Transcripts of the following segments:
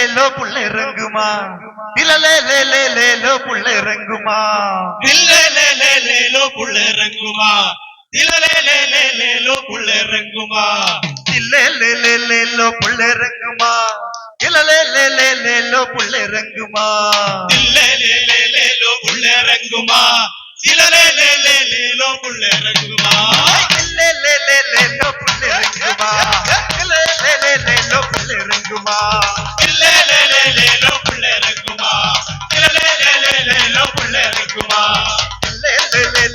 லேலோ புள்ள இறங்குமா? திலலே லே லேலோ புள்ள இறங்குமா? புள்ள இறங்குமா? திலலேலேலேலேலோ புள்ள இறங்குமா? தில்லே லே லேலோ புள்ள இறங்குமா? திலலே லே லேலோ புள்ள இறங்குமா? புள்ள இறங்குமா? திலலேலேலேலேலோ புள்ள இறங்குமா? தில்லே லேலோ புள்ள இறங்குமா?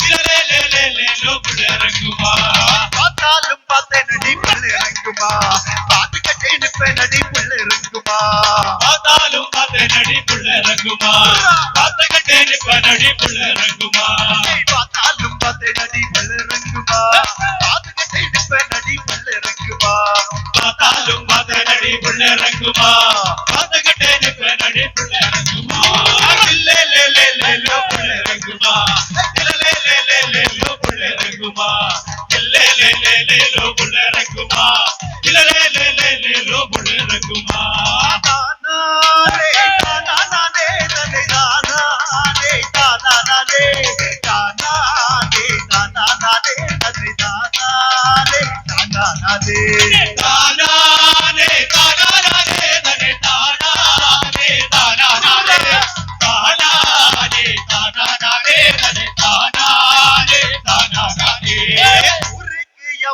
திலலே லே லேலோ பார்த்தாலும் பார்த்தேன் நடி புள்ள இறங்குமா பாட்டு கட்டி நிற்பேன் நடி புள்ள இறங்குமா பார்த்தாலும் பார்த்த நடி பிள்ளை இறங்குமா பார்த்த கட்டே நடி பிள்ளை இறங்குமா பார்த்தாலும் பார்த்தேன் நடி இறங்குமா பாட்டு கட்டி நிற்பேன் நடி இறங்குமா பார்த்தாலும் நடி இறங்குமா நடி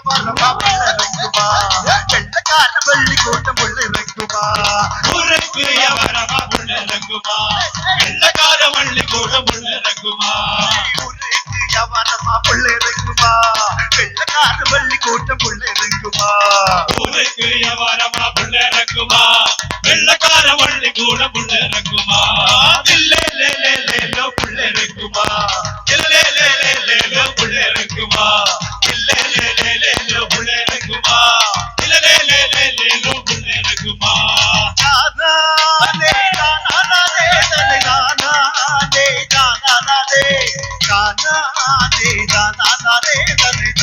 ஊருக்கு எவரமா புள்ள வெள்ளக்கார வள்ளி கூட்டம் புள்ள இறங்குமா ஊருக்கு எவரமா புள்ள இறங்குமா வெள்ளக்கார வள்ளி கூட புள்ள இறங்குமா ஊருக்கு எவரமா புள்ள இறங்குமா வெள்ளக்கார வள்ளி கூட்டம் இறங்குமா ஊருக்கு எவரமா இறங்குமா வெள்ளக்கார வள்ளி கூட புள்ள இறங்குமா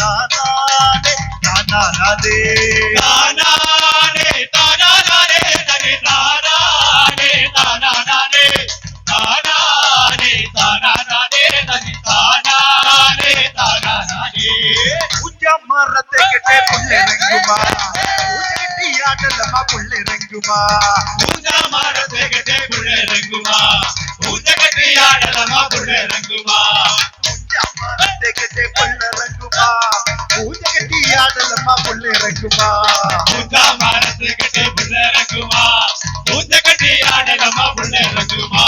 தன்னை தானானே. தானானே தானானே தனி தானானே தானானே தானானே தானானே தனி தானானே தானானே. பூஜா மரத்தை கிட்டே புள்ள இறங்குமா பூஜை ஆடலமா புள்ள இறங்குமா பூஜா மாடத்தை கட்டே புள்ள இறங்குமா பூஜை கட்டி ஆடலமா புள்ள இறங்குமா பூஜா மரத்தை கிட்டே புள்ள மரமா புள்ள இறங்குமா புத்தா மாடத்தை கட்டே புள்ள இறங்குமா பூஜை கட்டி ஆடலமா புள்ள இறங்குமா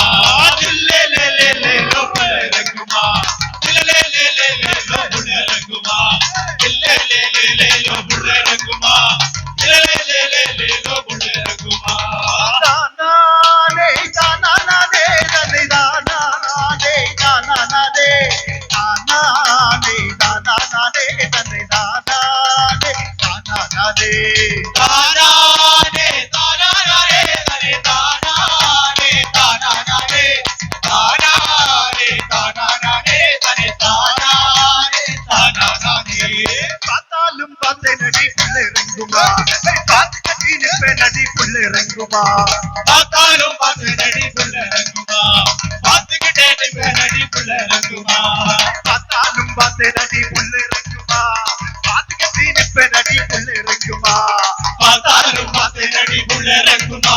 தானானே தானானே தானானே தனே தானானே தானானே தானானே தானானே தனே தானானே தானானே பார்த்தாலும் பார்த்தே நடி புள்ள இறங்குமா பார்த்து கட்டி நிற்பேன் நடி புள்ள இறங்குமா பார்த்தாலும் பார்த்து நடி புள்ள இறங்குமா பார்த்துக்கிட்டே நிற்ப நடி புள்ள இறங்குமா பார்த்தாலும் பார்த்தே நடி புள்ள ரகுமா பார்த்தாலும் பார்த்து நடி உள்ள ரகுமா